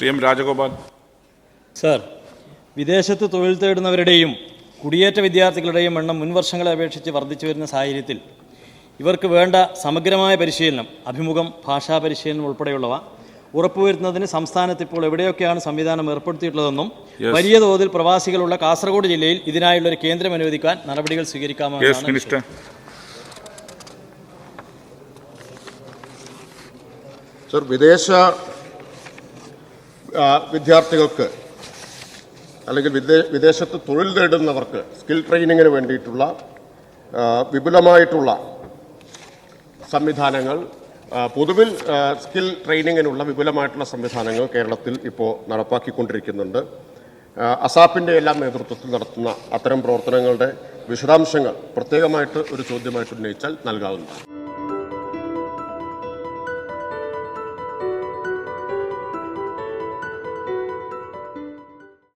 Shri M Rajagopal sir വിദേശത്ത് തൊഴിൽ തേടുന്നവരുടെയും കുടിയേറ്റ വിദ്യാർത്ഥികളുടെയും എണ്ണം മുൻവർഷങ്ങളെ അപേക്ഷിച്ച് വർദ്ധിച്ചു വരുന്ന സാഹചര്യത്തിൽ ഇവർക്ക് വേണ്ട സമഗ്രമായ പരിശീലനം അഭിമുഖം ഭാഷാ പരിശീലനം ഉൾപ്പെടെയുള്ളവ ഉറപ്പുവരുത്തുന്നതിന് സംസ്ഥാനത്ത് ഇപ്പോൾ എവിടെയൊക്കെയാണ് സംവിധാനം ഏർപ്പെടുത്തിയിട്ടുള്ളതെന്നും. വലിയ തോതിൽ പ്രവാസികളുള്ള കാസർഗോഡ് ജില്ലയിൽ ഇതിനായുള്ള ഒരു കേന്ദ്രം അനുവദിക്കാൻ നടപടികൾ സ്വീകരിക്കാമോ സർ വിദേശ വിദ്യാർത്ഥികൾക്ക് അല്ലെങ്കിൽ വിദേ- വിദേശത്ത് തൊഴിൽ നേടുന്നവർക്ക് സ്കിൽ ട്രെയിനിങ്ങിന് വേണ്ടിയിട്ടുള്ള വിപുലമായിട്ടുള്ള സംവിധാനങ്ങൾ പൊതുവിൽ സ്കിൽ ട്രെയിനിങ്ങിനുള്ള വിപുലമായിട്ടുള്ള സംവിധാനങ്ങൾ കേരളത്തിൽ ഇപ്പോൾ നടപ്പാക്കിക്കൊണ്ടിരിക്കുന്നുണ്ട്. അസാപ്പിന്റെ എല്ലാം നേതൃത്വത്തിൽ നടത്തുന്ന അത്തരം പ്രവർത്തനങ്ങളുടെ വിശദാംശങ്ങൾ പ്രത്യേകമായിട്ട് ഒരു ചോദ്യമായിട്ട് ഉന്നയിച്ചാൽ നൽകാവുന്നതാണ്.